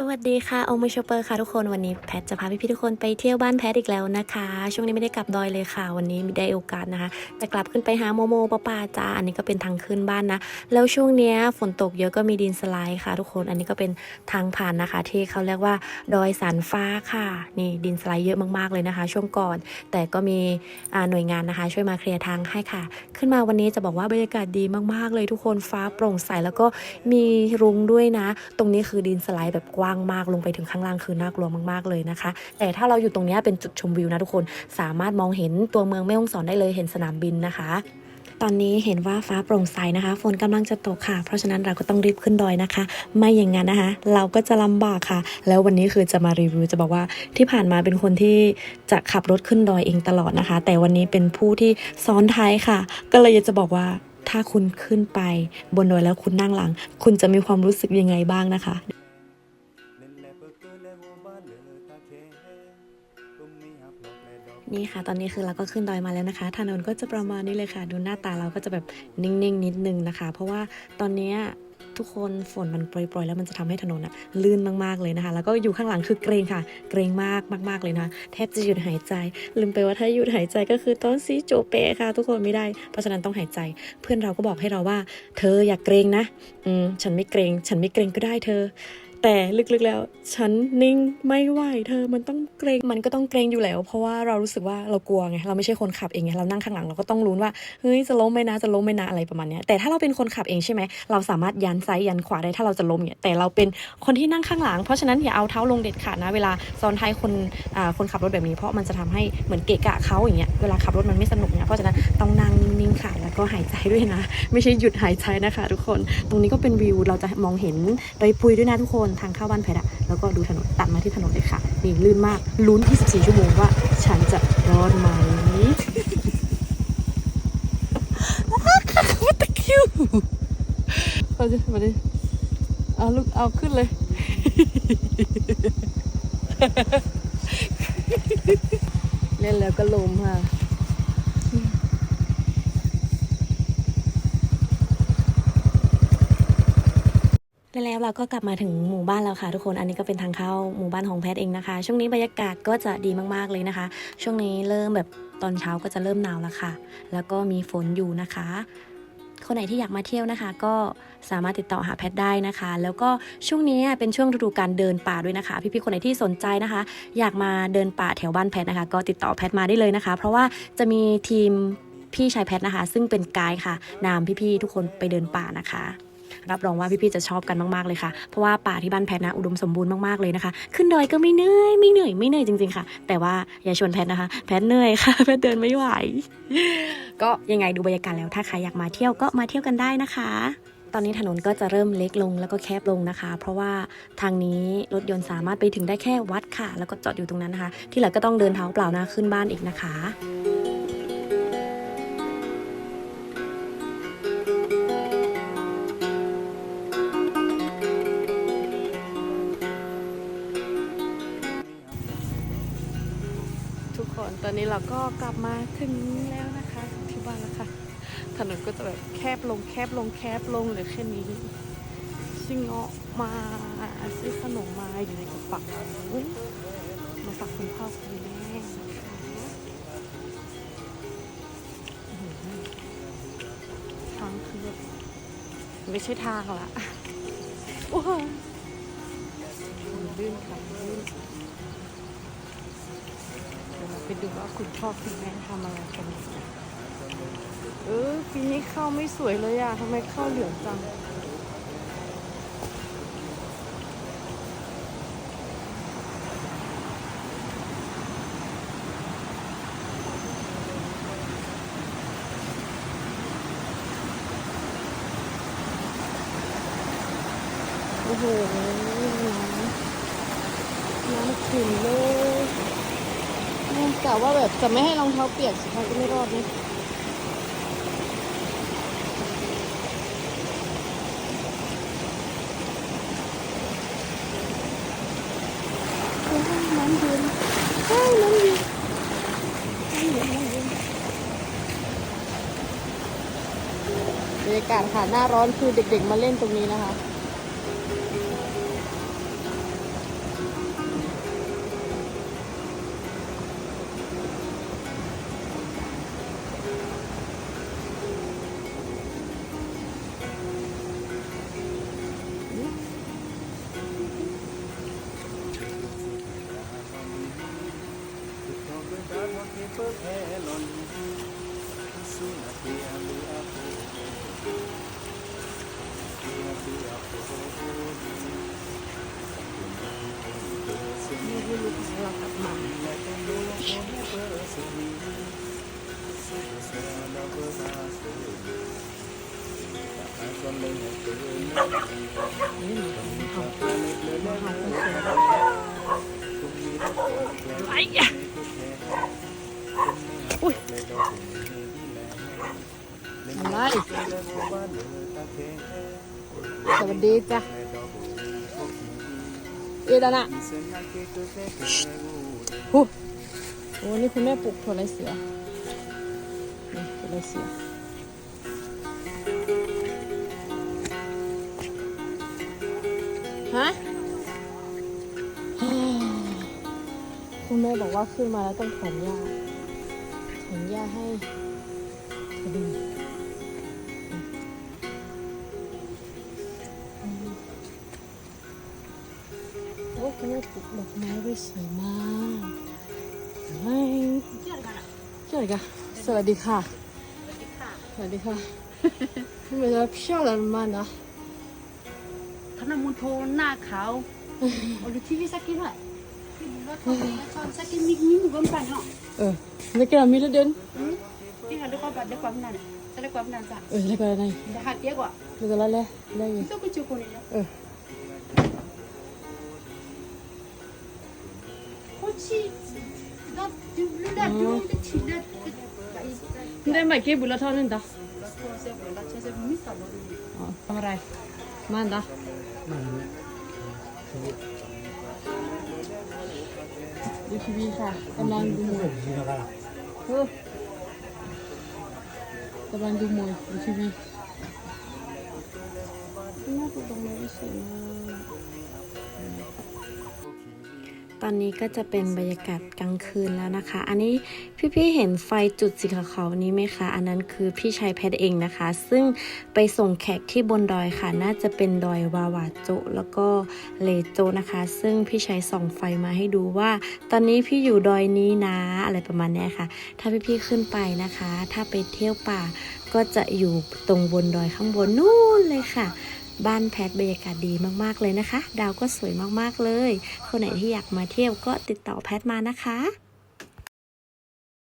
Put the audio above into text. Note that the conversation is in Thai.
สวัสดีค่ะโอมชเปอร์ค่ะทุกคนวันนี้แพทจะพาพี่ๆทุกคนไปเที่ยวบ้านแพทอีกแล้วนะคะ ช่วงนี้ไม่ได้กลับดอยเลยค่ะ วันนี้มีได้โอกาสนะคะจะกลับขึ้นไปหาโมโมป้าปาจ้าอันนี้ก็เป็นทางขึ้นบ้านนะ แล้วช่วงนี้ฝนตกเยอะก็มีดินสไลด์ค่ะ ทุกคนอันนี้ก็เป็นทางผ่านนะคะ ที่เขาเรียกว่าดอยสันฟ้าค่ะนี่ดินสไลด์เยอะมากๆเลยนะคะ ช่วงก่อน แต่ก็มีหน่วยงานนะคะ ช่วยมาเคลียร์ทางให้ค่ะ ขึ้นมาวันนี้จะบอกว่าบรรยากาศดีมากๆเลยทุกคนฟ้าโปร่งใสแล้วก็มีรุ้งด้วยนะ ตรงนี้คือดินสไลด์แบบกว้างางมากลงไปถึงข้างล่างคือน่ากลัวมากๆเลยนะคะ แต่ถ้าเราอยู่ตรงนี้เป็นจุดชมวิวนะทุกคนสามารถมองเห็นตัวเมืองแม่ฮ่องสอนได้เลยเห็นสนามบินนะคะตอนนี้เห็นว่าฟ้าโปร่งใสนะคะ ฝนกำลังจะตกค่ะ เพราะฉะนั้นเราก็ต้องรีบขึ้นดอยนะคะ ไม่อย่างนั้นนะคะ เราก็จะลำบากค่ะ แล้ววันนี้คือจะมารีวิวจะบอกว่าที่ผ่านมาเป็นคนที่จะขับรถขึ้นดอยเองตลอดนะคะ แต่วันนี้เป็นผู้ที่ซ้อนท้ายค่ะ ก็เลยจะบอกว่าถ้าคุณขึ้นไปบนดอยแล้วคุณนั่งหลัง คุณจะมีความรู้สึกยังไงบ้างนะคะ นี่ค่ะ ตอนนี้คือเราก็ขึ้นดอยมาแล้วนะคะถนนก็จะประมาณนี้เลยค่ะ ดูหน้าตาเราก็จะแบบนิ่งๆนิดนึงนะคะ เพราะว่าตอนนี้ทุกคนฝนมันโปรยๆ แล้วมันจะทำให้ถนนอะลื่นมากๆเลยนะคะ แล้วก็อยู่ข้างหลังคือเกรงค่ะ เกรงมากมากๆเลยนะแทบจะหยุดหายใจ ลืมไปว่าถ้าหยุดหายใจก็คือต้อนซีโจเปะค่ะ ทุกคนไม่ได้ เพราะฉะนั้นต้องหายใจ เพื่อนเราก็บอกให้เราว่า เธออย่าเกรงนะ อืมฉันไม่เกรง ฉันไม่เกรงก็ได้เธอ แต่ลึกๆแล้ว ฉันนิ่งไม่ไหวเธอมันต้องเกรงมันก็ต้องเกรงอยู่แล้ว เพราะว่าเรารู้สึกว่าเรากลัวไงเราไม่ใช่คนขับเองไงเรานั่งข้างหลังเราก็ต้องลุ้นว่าเฮ้ยจะล้มไหมนะจะล้มไหมนะอะไรประมาณเนี้ยแต่ถ้าเราเป็นคนขับเองใช่ไหมเราสามารถยันซ้ายยันขวาได้ถ้าเราจะล้มเนี่ยแต่เราเป็นคนที่นั่งข้างหลัง เพราะฉะนั้นอย่าเอาเท้าลงเด็ดขาดนะเวลาซ้อนท้ายคนอ่าคนขับรถแบบนี้เพราะมันจะทำให้เหมือนเกะกะเขาอย่างเงี้ยเวลาขับรถมันไม่สนุกเนี่ยเพราะฉะนั้นต้องนั่งนิ่งๆค่ะแล้วก็หายใจด้วยนะ ไม่ใช่หยุดหายใจนะคะ ทุกคน ตรงนี้ก็เป็นวิวเราจะมองเห็นดอยปุยด้วยนะทุกคนทางเข้าบ้านแพทอะแล้วก็ดูถนนตัดมาที่ถนนเลยค่ะ นี่ลื่นมากลุ้น 24 ชั่วโมงว่า ฉันจะรอดไหมตะคิวมาดิมาดิเอาลูกเอาขึ้นเลย เล่นแล้วก็ลมค่ะ แล้วเราก็กลับมาถึงหมู่บ้านแล้วค่ะทุกคน อันนี้ก็เป็นทางเข้าหมู่บ้านของแพทเองนะคะ ช่วงนี้บรรยากาศก็จะดีมากๆเลยนะคะ ช่วงนี้เริ่มแบบตอนเช้าก็จะเริ่มหนาวแล้วค่ะ แล้วก็มีฝนอยู่นะคะ คนไหนที่อยากมาเที่ยวนะคะ ก็สามารถติดต่อหาแพทได้นะคะ แล้วก็ช่วงนี้เป็นช่วงฤดูการเดินป่าด้วยนะคะ พี่ๆคนไหนที่สนใจนะคะ อยากมาเดินป่าแถวบ้านแพทนะคะ ก็ติดต่อแพทมาได้เลยนะคะ เพราะว่าจะมีทีมพี่ชายแพทนะคะ ซึ่งเป็นไกด์ค่ะนำพี่ๆทุกคนไปเดินป่านะคะ รับรองว่าพี่ๆจะชอบกันมากๆเลยค่ะ เพราะว่าป่าที่บ้านแพทนะอุดมสมบูรณ์มากๆเลยนะคะ ขึ้นดอยก็ไม่เหนื่อยไม่เหนื่อยไม่เหนื่อยจริงๆค่ะ แต่ว่าอย่าชวนแพทนะคะ แพทเหนื่อยค่ะ แพทเดินไม่ไหว ก็ยังไงดูบรรยากาศแล้วถ้าใครอยากมาเที่ยวก็มาเที่ยวกันได้นะคะตอนนี้ถนนก็จะเริ่มเล็กลงแล้วก็แคบลงนะคะ เพราะว่าทางนี้รถยนต์สามารถไปถึงได้แค่วัดค่ะ แล้วก็จอดอยู่ตรงนั้นนะคะ ที่เหลือก็ต้องเดินเท้าเปล่านะขึ้นบ้านอีกนะคะ คน ตอนนี้เราก็กลับมาถึงแล้วนะคะที่บ้านแล้วค่ะ ถนนก็จะแบบแคบลงแคบลงแคบลงเหลือแค่นี้ซิงเงาะมาซื้อขนมมาอยู่ในกระเป๋ามาฝากคุณพ่อคุณแม่ทางคือแบบไม่ใช่ทางละโอ้โหลื่นค่ะ ไปดูว่าคุณพ่อคุณแม่ทำอะไรกันเออปีนี้ข้าวไม่สวยเลยอะทำไมข้าวเหลืองจังโอ้โหน้ำขุ่นเลย กะว่าแบบจะไม่ให้รองเท้าเปียกสุดท้ายก็ไม่รอดนี่โอ้น้ำเย็นใช่น้ำเย็นน้ำเย็นน้ำเย็นบรรยากาศค่ะหน้าร้อนคือเด็กๆมาเล่นตรงนี้นะคะ ke pepelon Suna kia lua po Kia lua po Sini dulu selangkap mami Lakan dulu kamu bersemi Sudah berhasil Takkan son banyak kelima Ini bukan hal Hal-hal Ai da. อุ้ยอะไรสวัสดีจ้ะเอดานะหูโอ้นี่คุณแม่ปลูกถั่วไรเสือนี่ถั่วไรเสือฮะคุณแม่บอกว่าขึ้นมาแล้วต้องถอนหญ้า เห็นย่าให้ดึโอ้ยเขาปลูกดอกไม้ได้สวยมากเฮ้ยเจ๋งอะสวัสดีค่ะ สวัสดีค่ะทำไมเราเพี้ยงอะไรมาเนาะทำหน้ามือโทรศัพท์เขาโอ้โหที่พี่สัก你们น漂亮吗？呢？他那木头那烤，我就 TV 上看了，我看那上上看咪咪木板上。 ยสักกี่มิกมิกก็ไม่เนาะเออแล้วแกมีแล้วเดินที่เขาได้ความได้ความนั้นจะได้ความนั้นจ้ะเด้หัดเยอะกว่า แล้วก็แล้วแล้วแล้วยัง ต้องไปจูคนนี้เนาะ เออ โคชิก็ดูดูได้ดูได้ชิได้ ได้ไหมเก็บบุญละเท่านั้นจ้ะ โคเซ่บุญละเชเซ่มิสาบอล อ๋อทำอะไรมันจ้ะดูทีวีค่ะกำลังดูมวยเออกำลังดูมวยดูทีวีน่าปลูกดอกไม้สวยมาก ตอนนี้ก็จะเป็นบรรยากาศกลางคืนแล้วนะคะ อันนี้พี่ๆเห็นไฟจุดสีขาวๆนี้ไหมคะ อันนั้นคือพี่ชายแพทเองนะคะ ซึ่งไปส่งแขกที่บนดอยค่ะ น่าจะเป็นดอยวาวาโจแล้วก็เลโจนะคะ ซึ่งพี่ชายส่องไฟมาให้ดูว่า ตอนนี้พี่อยู่ดอยนี้นะอะไรประมาณนี้ค่ะ ถ้าพี่ๆขึ้นไปนะคะ ถ้าไปเที่ยวป่าก็จะอยู่ตรงบนดอยข้างบนนู่นเลยค่ะ บ้านแพทบรรยากาศดีมากๆเลยนะคะ ดาวก็สวยมากๆเลย คนไหนที่อยากมาเที่ยวก็ติดต่อแพทมานะคะ